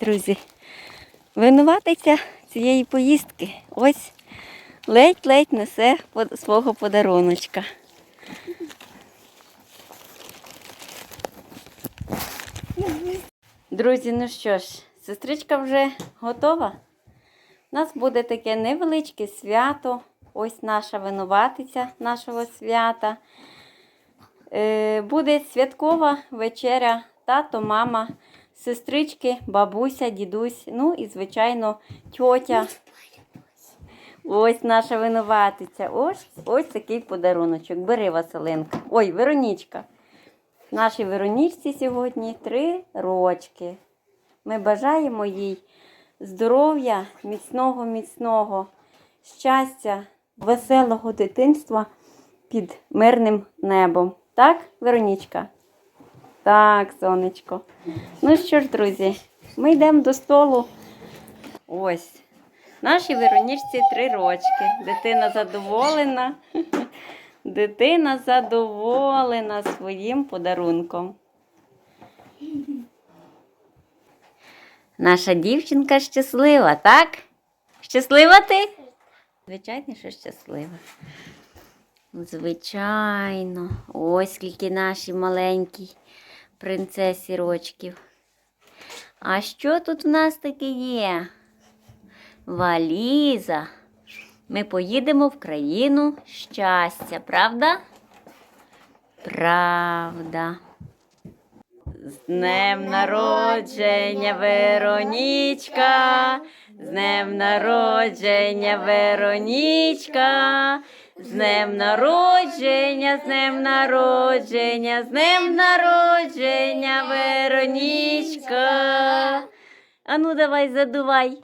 Друзі, винуватиця цієї поїздки ось ледь-ледь несе свого подаруночка. Друзі, ну що ж, сестричка вже готова. У нас буде таке невеличке свято. Ось наша винуватиця нашого свята. Е, буде святкова вечеря, тато, мама, сестрички, бабуся, дідусь, ну і, звичайно, тьотя. Ось наша винуватиця. Ось, ось такий подаруночок. Бери, Василинка. Ой, Веронічка. Нашій Веронічці сьогодні три рочки. Ми бажаємо їй здоров'я, міцного, міцного, щастя, веселого дитинства під мирним небом. Так, Веронічка? Так, сонечко. Ну що ж, друзі, ми йдемо до столу. Ось. Нашій Веронічці три рочки. Дитина задоволена. Дитина задоволена своїм подарунком. Наша дівчинка щаслива, так? Щаслива ти? Звичайно, що щаслива. Звичайно. Ось скільки наші маленькій принцесі рочків. А що тут в нас таке є? Валіза. Ми поїдемо в країну щастя, правда? Правда. З днем народження, Веронічка, з днем народження, Веронічка, з днем народження, з днем народження, з днем народження, Веронічка. Ану, давай задувай.